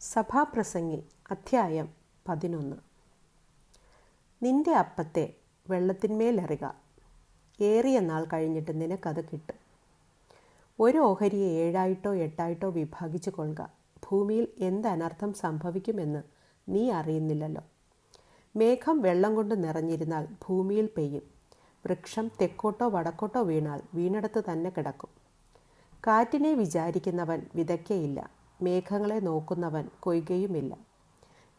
സഭാപ്രസംഗി അധ്യായം പതിനൊന്ന്. നിന്റെ അപ്പത്തെ വെള്ളത്തിന്മേലെറിക. ഏറിയ നാൾ കഴിഞ്ഞിട്ട് നിനക്കത് കിട്ടും. ഒരു ഓഹരിയെ ഏഴായിട്ടോ എട്ടായിട്ടോ വിഭാഗിച്ചു കൊള്ളുക. ഭൂമിയിൽ എന്ത് അനർത്ഥം സംഭവിക്കുമെന്ന് നീ അറിയുന്നില്ലല്ലോ. മേഘം വെള്ളം കൊണ്ട് നിറഞ്ഞിരുന്നാൽ ഭൂമിയിൽ പെയ്യും. വൃക്ഷം തെക്കോട്ടോ വടക്കോട്ടോ വീണാൽ വീണെടുത്ത് തന്നെ കിടക്കും. കാറ്റിനെ വിചാരിക്കുന്നവൻ വിതയ്ക്കയില്ല. മേഘങ്ങളെ നോക്കുന്നവൻ കൊയ്യുകയുമില്ല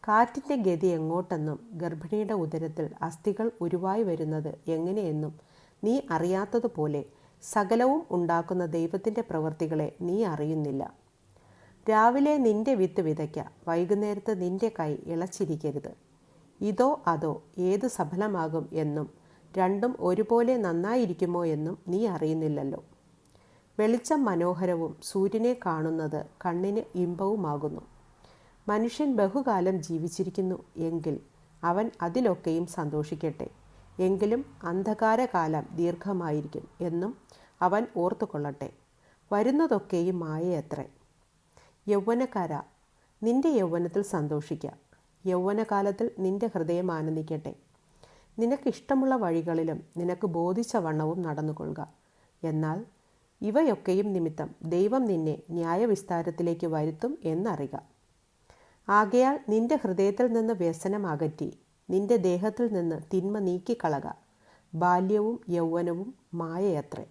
കാറ്റിന്റെ ഗതി എങ്ങോട്ടെന്നും ഗർഭിണിയുടെ ഉദരത്തിൽ അസ്ഥികൾ ഉരുവായി വരുന്നത് എങ്ങനെയെന്നും നീ അറിയാത്തതുപോലെ സകലവും ഉണ്ടാക്കുന്ന ദൈവത്തിന്റെ പ്രവൃത്തികളെ നീ അറിയുന്നില്ല. രാവിലെ നിന്റെ വിത്ത് വിതയ്ക്ക വൈകുന്നേരത്ത് നിന്റെ കൈ ഇളച്ചിരിക്കരുത്. ഇതോ അതോ ഏത് സഫലമാകും എന്നും രണ്ടും ഒരുപോലെ നന്നായിരിക്കുമോ എന്നും നീ അറിയുന്നില്ലല്ലോ. വെളിച്ചം മനോഹരവും സൂര്യനെ കാണുന്നത് കണ്ണിന് ഇമ്പവുമാകുന്നു. മനുഷ്യൻ ബഹുകാലം ജീവിച്ചിരിക്കുന്നു എങ്കിൽ അവൻ അതിലൊക്കെയും സന്തോഷിക്കട്ടെ. എങ്കിലും അന്ധകാരകാലം ദീർഘമായിരിക്കും എന്നും അവൻ ഓർത്തുകൊള്ളട്ടെ. വരുന്നതൊക്കെയും മായയത്രേ. യൗവനക്കാര നിന്റെ യൗവനത്തിൽ സന്തോഷിക്കുക യൗവനകാലത്തിൽ നിന്റെ ഹൃദയം ആനന്ദിക്കട്ടെ. നിനക്കിഷ്ടമുള്ള വഴികളിലും നിനക്ക് ബോധിച്ച വണ്ണവും നടന്നുകൊള്ളുക. എന്നാൽ ഇവയൊക്കെയും നിമിത്തം ദൈവം നിന്നെ ന്യായവിസ്താരത്തിലേക്ക് വരുത്തും എന്നറിയുക. ആകയാൽ നിന്റെ ഹൃദയത്തിൽ നിന്ന് വ്യസനം അകറ്റി നിന്റെ ദേഹത്തിൽ നിന്ന് തിന്മ നീക്കിക്കളക. ബാല്യവും യൗവനവും മായയത്രേ.